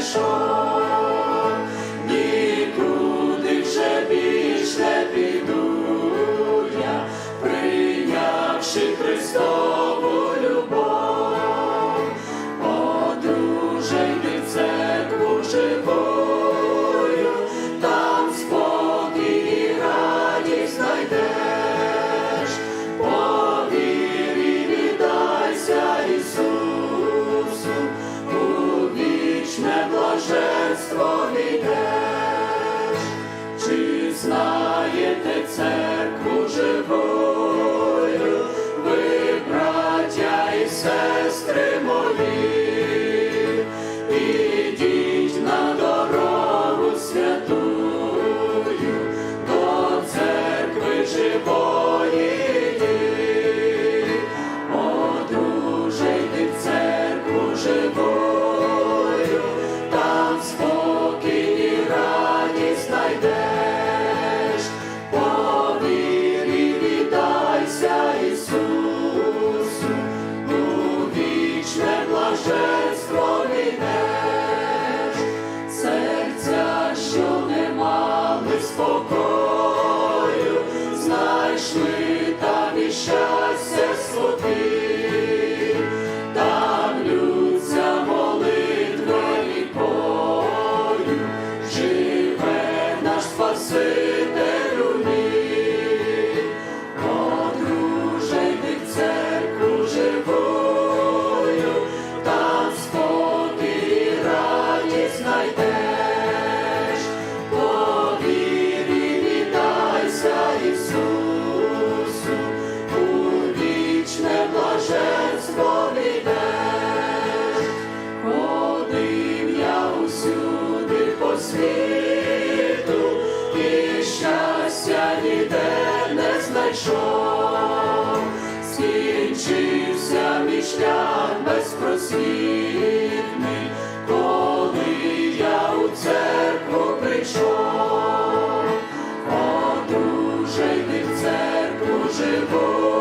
знайшов. Oh. світу і щастя ніде не знайшов, скінчився між шлях безпросвітний, коли я у церкву прийшов, одружений в церкву живу.